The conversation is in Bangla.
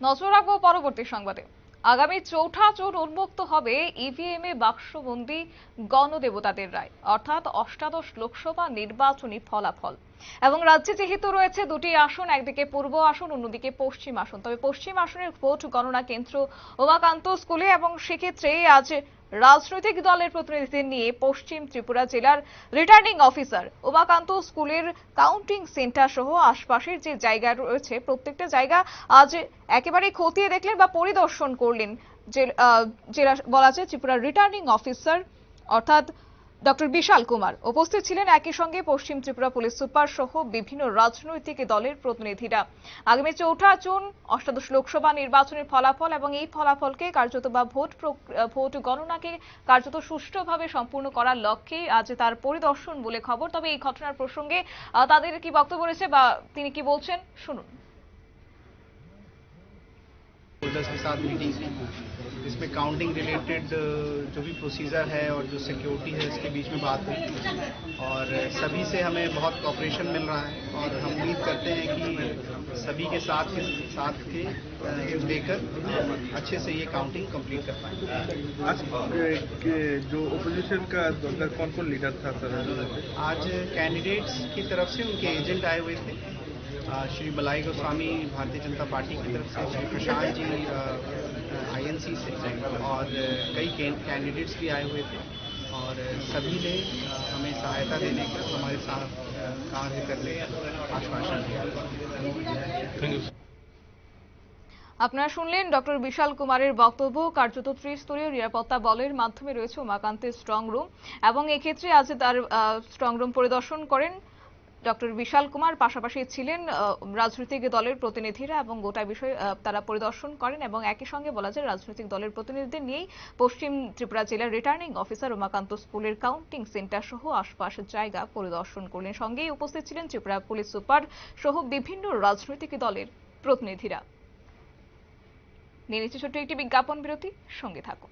নজর রাখব পরবর্তী সংবাদে। আগামী চৌঠা জুন উন্মুক্ত হবে ইভিএম এ বাক্সবন্দি গণদেবতাদের রায়, অর্থাৎ অষ্টাদশ লোকসভা নির্বাচনী ফলাফল। এবং রাজ্যে যেহেতু রয়েছে দুটি আসন, একদিকে পূর্ব আসন, অন্যদিকে পশ্চিম আসন। তবে পশ্চিম আসনের ভোট গণনা কেন্দ্র উমাকান্ত স্কুলে এবং সেক্ষেত্রে আজ রাজনৈতিক দলের প্রতিনিধি নিয়ে পশ্চিম ত্রিপুরা জেলার রিটার্নিং অফিসার উমাকান্ত স্কুলের কাউন্টিং সেন্টার সহ আশপাশের যে জায়গা রয়েছে, প্রত্যেকটা জায়গা আজ একেবারে খতিয়ে দেখলেন বা পরিদর্শন করলেন জেলা বলা যায় ত্রিপুরার রিটার্নিং অফিসার অর্থাৎ ডক্টর বিশাল কুমার উপস্থিত ছিলেন একই সঙ্গে পশ্চিম ত্রিপুরা পুলিশ সুপার সহ বিভিন্ন রাজনৈতিক দলের প্রতিনিধিরা। আগামী চৌঠা জুন অষ্টাদশ লোকসভা নির্বাচনের ফলাফল এবং এই ফলাফলকে কার্যত বা ভোট ভোট গণনাকে কার্যত সুষ্ঠুভাবে সম্পূর্ণ করার লক্ষ্যে আজ তার পরিদর্শন বলে খবর। তবে এই ঘটনার প্রসঙ্গে তাদের কি বক্তব্য রয়েছে বা তিনি কি বলছেন, শুনুন। जिसमें काउंटिंग रिलेटेड जो भी प्रोसीजर है और जो सिक्योरिटी है इसके बीच में बात हुई और सभी से हमें बहुत कॉपरेशन मिल रहा है और हम उम्मीद करते हैं कि सभी के साथ के साथ के लेकर अच्छे से ये काउंटिंग कंप्लीट कर पाएँगे। आज जो ओपोजिशन का कौन कौन लीडर था सर? आज कैंडिडेट्स की तरफ़ से उनके एजेंट आए हुए थे। श्री बलाई गोस्वामी भारतीय जनता पार्टी की तरफ से श्री प्रशांत जी आईएनसी से और अ, कई कैंडिडेट्स भी आए हुए थे और अ, सभी ने अ, हमें सहायता देने का हमारे साथ अ, कार्य करने का आश्वासन दिया আপনারা শুনলেন ডক্টর বিশাল কুমারের বক্তব্য কার্যত ত্রিস্তরীয় নিরাপত্তা বলের মাধ্যমে রয়েছে উমাকান্তের স্ট্রং রুম এবং এক্ষেত্রে আজ তার স্ট্রং রুম পরিদর্শন করেন ডক্টর বিশাল কুমার পাশাপাশি ছিলেন রাজনৈতিক দলের প্রতিনিধিরা এবং গোটা বিষয় তারা পরিদর্শন করেন এবং একই সঙ্গে বলা যায় রাজনৈতিক দলের প্রতিনিধিদের নিয়েই পশ্চিম ত্রিপুরা জেলার রিটার্নিং অফিসার উমাকান্ত স্কুলের কাউন্টিং সেন্টার সহ আশপাশের জায়গা পরিদর্শন করলেন। সঙ্গেই উপস্থিত ছিলেন ত্রিপুরা পুলিশ সুপার সহ বিভিন্ন রাজনৈতিক দলের প্রতিনিধিরা। নিয়ে নিচ্ছে ছোট্ট একটি বিজ্ঞাপন বিরতি, সঙ্গে থাকুন।